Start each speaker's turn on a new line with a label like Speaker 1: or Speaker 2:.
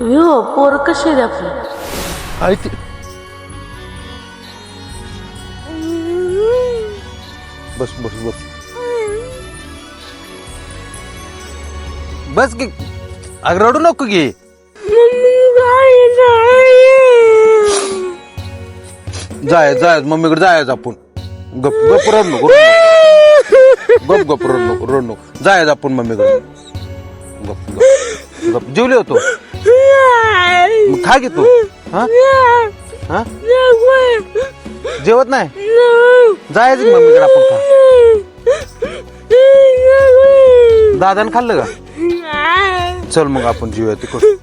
Speaker 1: हो पोर कशी आहेत आपली?
Speaker 2: ती बस बस बस. बस की. अग रडू नको की. जाय जाय मम्मीकडे जायचं आपण. गप गप रड नको रड नको. गप गप रड नको रड नको. जायचं आपण मम्मीकडे. गप गप गप. जेवले होतो? मग खा घे तू? हा? हा? जेवत नाही? जायचं की मम्मीकडे आपण खा. दादाने खाल्लं का? चल मग आपण जेवूया तिकडं